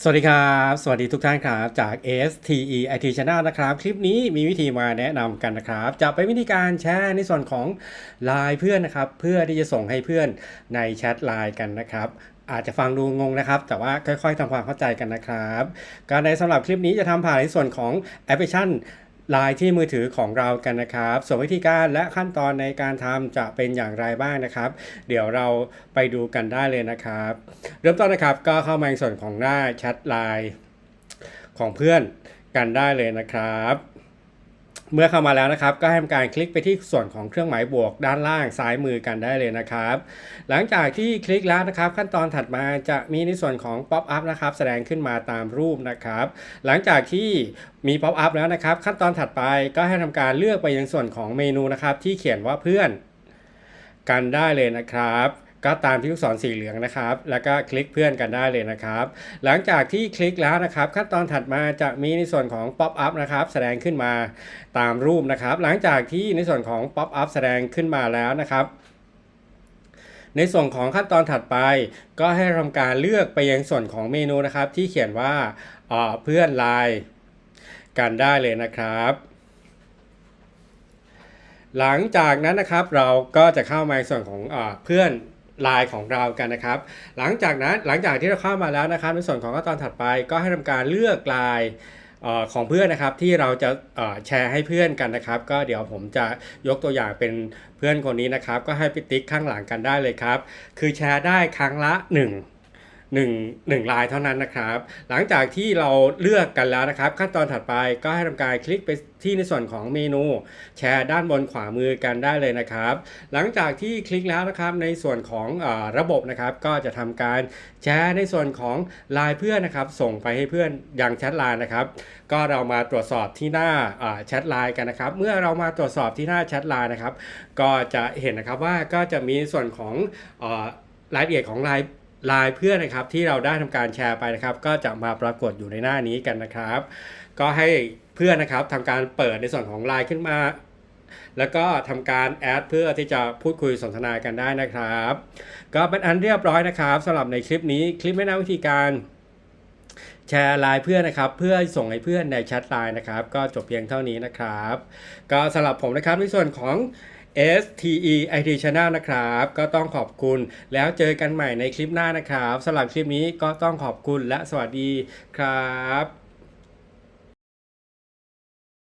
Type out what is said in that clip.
สวัสดีครับ สวัสดีทุกท่านครับ จาก STE IT Channel นะครับ คลิปนี้มีวิธีมาแนะนำกันนะครับ จะเป็นวิธีการแชร์ในส่วนของไลน์เพื่อนนะครับ เพื่อที่จะส่งให้เพื่อนในแชทไลน์กันนะครับอาจจะฟังดูงงนะครับ แต่ว่าค่อยๆทำความเข้าใจกันนะครับ การในสำหรับคลิปนี้จะทำผ่านในส่วนของแอปพลิเคชัน ไลน์ที่มือถือของเรากันนะครับ ส่วนวิธีการและขั้นตอนในการทำจะเป็นอย่างไรบ้างนะครับ เดี๋ยวเราไปดูกันได้เลยนะครับ เริ่มต้นนะครับก็เข้ามาในส่วนของหน้าแชทไลน์ของเพื่อนกันได้เลยนะครับ เมื่อเข้ามาแล้วนะครับ ก็ให้ทำการคลิกไปที่ส่วนของเครื่องหมายบวกด้านล่างซ้ายมือกันได้เลยนะครับ หลังจากที่คลิกแล้วนะครับ ขั้นตอนถัดมาจะมีในส่วนของ Pop up นะครับ แสดงขึ้นมาตามรูปนะครับ หลังจากที่มี Pop up แล้วนะครับ ขั้นตอนถัดไปก็ให้ทำการเลือกไปยังส่วนของเมนูนะครับ ที่เขียนว่าเพื่อนกันได้เลยนะครับ ก็ตามที่ลูกศรสีเหลืองนะครับ แล้วก็คลิกเพื่อนกันได้เลยนะครับ หลังจากที่คลิกแล้วนะครับ ขั้นตอนถัดมาจะมีในส่วนของ Pop up นะครับ แสดงขึ้นมาตามรูปนะครับ หลังจากที่ในส่วนของ Pop up แสดงขึ้นมาแล้วนะครับในส่วนของขั้นตอนถัดไป ก็ให้ทำการเลือกไปยังส่วนของเมนูนะครับ ที่เขียนว่าเพื่อนไลน์กันได้เลยนะครับ หลังจากนั้นนะครับเราก็จะเข้ามาในส่วนของอเพื่อน ไลน์ของเรากันนะครับ หลังจากนั้นหลังจากที่เราเข้ามาแล้วนะครับ ในส่วนของขั้นตอนถัดไปก็ให้ทำการเลือกไลน์ของเพื่อนนะครับที่เราจะแชร์ให้เพื่อนกันนะครับ ก็เดี๋ยวผมจะยกตัวอย่างเป็นเพื่อนคนนี้นะครับ ก็ให้ไปติ๊กข้างหลังกันได้เลยครับ คือแชร์ได้ครั้งละ 1 1 1ลายเท่านั้นนะครับ หลังจากที่เราเลือกกันแล้วนะครับ ขั้นตอนถัดไปก็ให้ทำการคลิกไปที่ในส่วนของเมนู แชร์ด้านบนขวามือกันได้เลยนะครับ หลังจากที่คลิกแล้วนะครับในส่วนของอระบบนะครับ ก็จะทำการแชร์ในส่วนของไลน์เพื่อนนะครับ ส่งไปให้เพื่อนยังแชทไลน์นะครับ ก็เรามาตรวจสอบที่หน้าแชทไลน์กันนะครับ เมื่อเรามาตรวจสอบที่หน้าแชทไลน์นะครับ ก็จะเห็นนะครับว่าก็จะมีส่วนของอรายละเอียดของไลน์ ไลน์เพื่อนนะครับที่เราได้ทำการแชร์ไปนะครับ ก็จะมาปรากฏอยู่ในหน้านี้กันนะครับ ก็ให้เพื่อนนะครับทำการเปิดในส่วนของไลน์ขึ้นมา แล้วก็ทำการแอดเพื่อที่จะพูดคุยสนทนากันได้นะครับ ก็เป็นอันเรียบร้อยนะครับสำหรับในคลิปนี้คลิปแนะนำวิธีการแชร์ไลน์เพื่อนนะครับ เพื่อส่งให้เพื่อนในแชทไลน์นะครับ ก็จบเพียงเท่านี้นะครับ ก็สำหรับผมนะครับในส่วนของ STE IT Channel นะครับ ก็ต้องขอบคุณแล้วเจอกันใหม่ในคลิปหน้านะครับสำหรับคลิปนี้ก็ต้องขอบคุณและสวัสดีครับ